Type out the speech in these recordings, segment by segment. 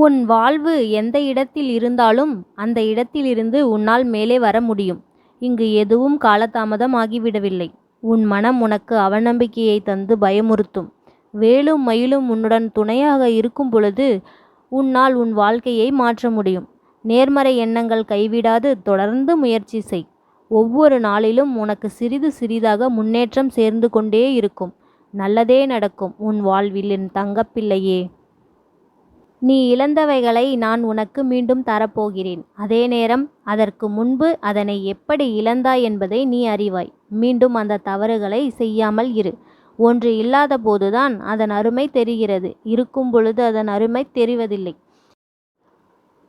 உன் வாழ்வு எந்த இடத்தில் இருந்தாலும் அந்த இடத்திலிருந்து உன்னால் மேலே வர முடியும். இங்கு எதுவும் காலதாமதம் ஆகிவிடவில்லை. உன் மனம் உனக்கு அவநம்பிக்கையை தந்து பயமுறுத்தும். வேலும் மயிலும் உன்னுடன் துணையாக இருக்கும் பொழுது உன்னால் உன் வாழ்க்கையை மாற்ற முடியும். நேர்மறை எண்ணங்கள் கைவிடாது தொடர்ந்து முயற்சி செய். ஒவ்வொரு நாளிலும் உனக்கு சிறிது சிறிதாக முன்னேற்றம் சேர்ந்து கொண்டே இருக்கும். நல்லதே நடக்கும் உன் வாழ்வில் என் தங்கப்பிள்ளையே. நீ இழந்தவைகளை நான் உனக்கு மீண்டும் தரப்போகிறேன். அதே நேரம் அதற்கு முன்பு அதனை எப்படி இழந்தாய் என்பதை நீ அறிவாய். மீண்டும் அந்த தவறுகளை செய்யாமல் இரு. ஒன்று இல்லாதபோதுதான் அதன் அருமை தெரிகிறது. இருக்கும் பொழுது அதன் அருமை தெரிவதில்லை.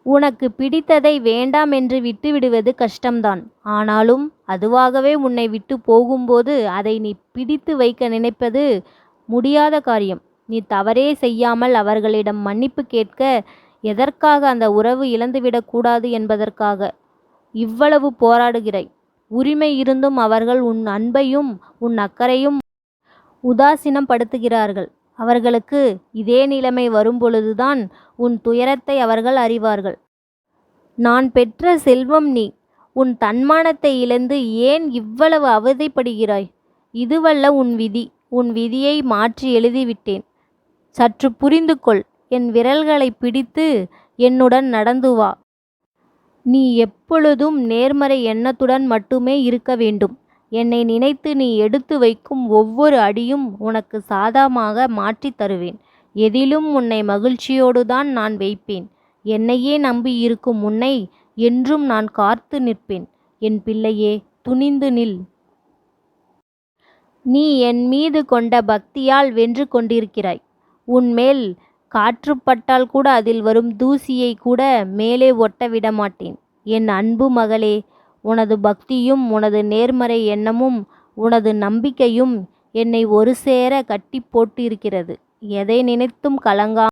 உனக்கு பிடித்ததை வேண்டாம் என்று விட்டுவிடுவது கஷ்டம்தான். ஆனாலும் அதுவாகவே உன்னை விட்டு போகும்போது அதை நீ பிடித்து வைக்க நினைப்பது முடியாத காரியம். நீ தவறே செய்யாமல் அவர்களிடம் மன்னிப்பு கேட்க எதற்காக அந்த உறவு இழந்துவிடக்கூடாது என்பதற்காக இவ்வளவு போராடுகிறாய். உரிமை இருந்தும் அவர்கள் உன் அன்பையும் உன் அக்கறையும் உதாசீனம் படுத்துகிறார்கள். அவர்களுக்கு இதே நிலைமை வரும்பொழுதுதான் உன் துயரத்தை அவர்கள் அறிவார்கள். நான் பெற்ற செல்வம் நீ. உன் தன்மானத்தை இழந்து ஏன் இவ்வளவு அவதிப்படுகிறாய்? இதுவல்ல உன் விதி. உன் விதியை மாற்றி எழுதிவிட்டேன். சற்று புரிந்து கொள். என் விரல்களைப் பிடித்து என்னுடன் நடந்து வா. நீ எப்பொழுதும் நேர்மறை எண்ணத்துடன் மட்டுமே இருக்க வேண்டும். என்னை நினைத்து நீ எடுத்து வைக்கும் ஒவ்வொரு அடியும் உனக்கு சாதமாக மாற்றித் தருவேன். எதிலும் உன்னை மகிழ்ச்சியோடுதான் நான் வைப்பேன். என்னையே நம்பியிருக்கும் உன்னை என்றும் நான் காத்து நிற்பேன். என் பிள்ளையே துணிந்து நில். நீ என் மீது கொண்ட பக்தியால் வென்று கொண்டிருக்கிறாய். உன்மேல் காற்றுப்பட்டால் கூட அதில் வரும் தூசியை கூட மேலே ஒட்ட விடமாட்டேன். என் அன்பு மகளே உனது பக்தியும் உனது நேர்மறை எண்ணமும் உனது நம்பிக்கையும் என்னை ஒரு சேர கட்டிப் போட்டிருக்கிறது. எதை நினைத்தும் கலங்கா